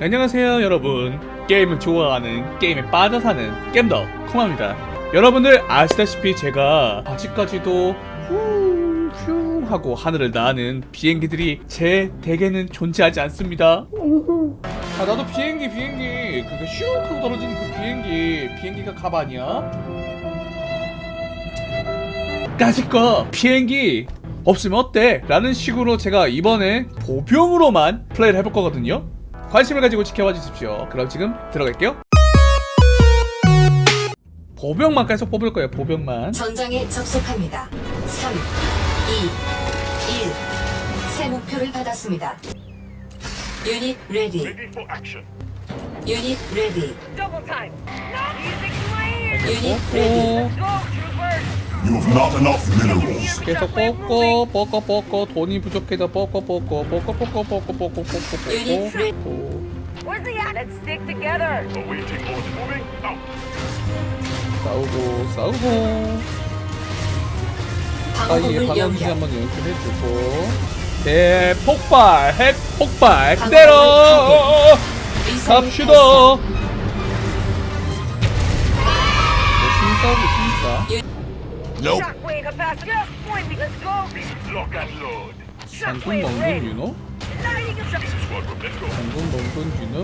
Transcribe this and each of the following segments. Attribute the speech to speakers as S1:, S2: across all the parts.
S1: 안녕하세요 여러분. 게임을 좋아하는 게임에 빠져 사는 게임더 콩합니다. 여러분들 아시다시피 제가 아직까지도 후 휴 하고 하늘을 나는 비행기들이 제 댁에는 존재하지 않습니다. 아 나도 비행기 비행기. 그거 슉 하고 떨어지는 그 비행기. 비행기가 가반이야? 까짓거 비행기 없으면 어때? 라는 식으로 제가 이번에 보병으로만 플레이를 해볼 거거든요 관심을 가지고 지켜봐 주십시오 그럼 지금 들어갈게요 보병만 계속 뽑을 거예요 보병만
S2: 전장에 접속합니다. 3, 2, 1. 새 목표를 받았습니다. 유닛 레디.
S3: Ready for action.
S2: 유닛 레디.
S4: Double time. No music to my ears.
S2: 유닛 레디.
S4: Go.
S1: 계속 뽑고 뽑고 뽑고 돈이 부족해도 뽑고 뽑고 뽑고 뽑고 뽑고 뽑고 뽑고
S2: 유닛 레디.
S1: 뽑고
S4: Where's the at? Let's stick together.
S3: Awaiting orders. Moving out.
S1: 싸우고 싸우고 사이에
S2: 연결.
S1: 한번 연습해주고 대폭발 핵폭발 그대로 갑시다. 열심히 싸우고 있으니까
S5: Nope.
S4: Shockwave capacity. Just point me. Let's go.
S3: This is lock and load.
S1: 장군
S4: Shockwave
S1: 멍군
S4: ready.
S1: 유노
S3: This is. Let's go.
S1: 장군 멍군 유노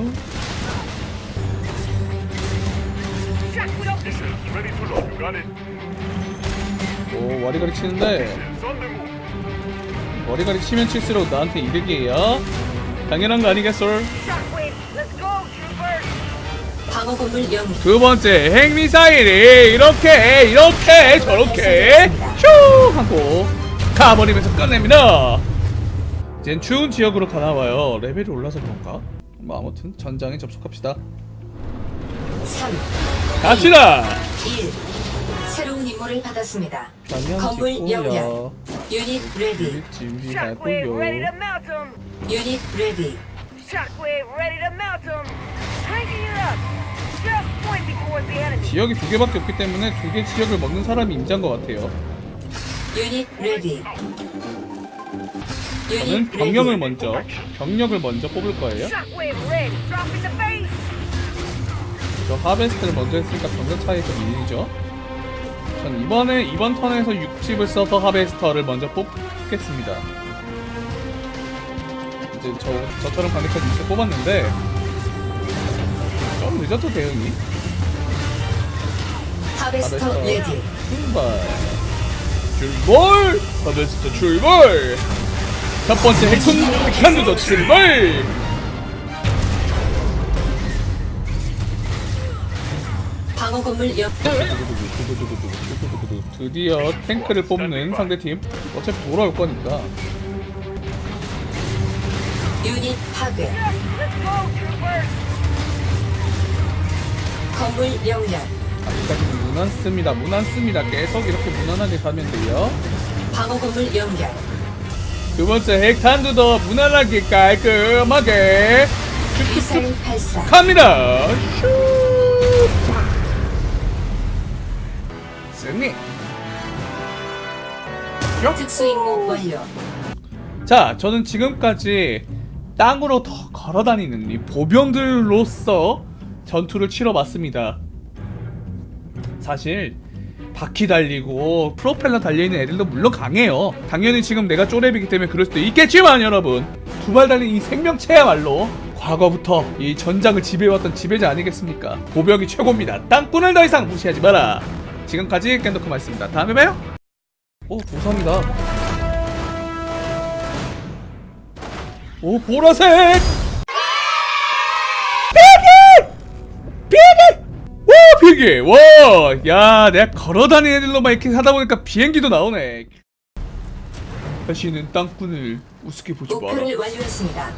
S4: Shock with
S3: This is ready to load. You got it.
S1: 오 와리가리 치는데
S3: It's on the move.
S1: 와리가리 치면 칠수록 나한테 이득이에요 당연한 거 아니겠어
S2: 방어bom을 연결.
S1: 두 번째 핵미사일이 이렇게 이렇게 저렇게 슈 하고 가버리면서 끝냅니다. 이젠 추운 지역으로 가나봐요. 레벨이 올라서 그런가? 뭐 아무튼 전장에 접속합시다.
S2: 3,
S1: 갑시다.
S2: 1. 새로운 임무를 받았습니다. 건물.
S1: 짓고요.
S2: 유닛 레디.
S4: Shockwave ready to
S1: 준비하고요.
S4: melt them.
S2: 유닛 레디.
S4: Shockwave ready to melt them. Cranking it up.
S1: 지역이 두 개밖에 없기 때문에 두 개 지역을 먹는 사람이 임자인 것 같아요.
S2: 유닛 레디.
S1: 저는 병력을. 먼저 병력을 먼저 뽑을 거예요. 저 하베스트를 먼저 했으니까 병력 차이가 밀리죠. 전 이번에 이번 턴에서 60을 써서 하베스터를 먼저 뽑겠습니다. 이제 저 저처럼 강력한 유스 뽑았는데 좀 늦었죠 대응이.
S2: 하베스터. 레디.
S1: 출발. 출발. 하베스터 출발. 첫 번째 핵군 핵탄두도 출발.
S2: 방어 건물 연.
S1: 드디어 탱크를 뽑는 상대팀 어차피 돌아올 거니까
S2: 유닛 파괴.
S4: Let's go, troopers.
S2: 건물 연결.
S1: 아직까지는 무난습니다 무난습니다 계속 이렇게 무난하게 가면 돼요
S2: 방어 건물 연결.
S1: 두 번째 핵탄두도 무난하게 깔끔하게
S2: 미사일 발사.
S1: 갑니다 슈 승리
S2: 특수 임무 완료.
S1: 자, 저는 지금까지 땅으로 더 걸어다니는 이 보병들로서 전투를 치러봤습니다. 사실 바퀴 달리고 프로펠러 달려있는 애들도 물론 강해요. 당연히 지금 내가 쪼렙이기 때문에 그럴 수도 있겠지만 여러분 두 발 달린 이 생명체야말로 과거부터 이 전장을 지배해왔던 지배자 아니겠습니까? 보병이 최고입니다. 땅꾼을 더 이상 무시하지 마라. 지금까지 깬더크마였습니다. 다음에 봐요. 오, 보상이다. 오 보라색 비행기 비행기 와 비행기 와 야 내가 걸어다니는 애들로만 이렇게 하다 보니까 비행기도 나오네. 다시는 땅꾼을 우습게 보지 마라.
S2: 목표를 완료했습니다.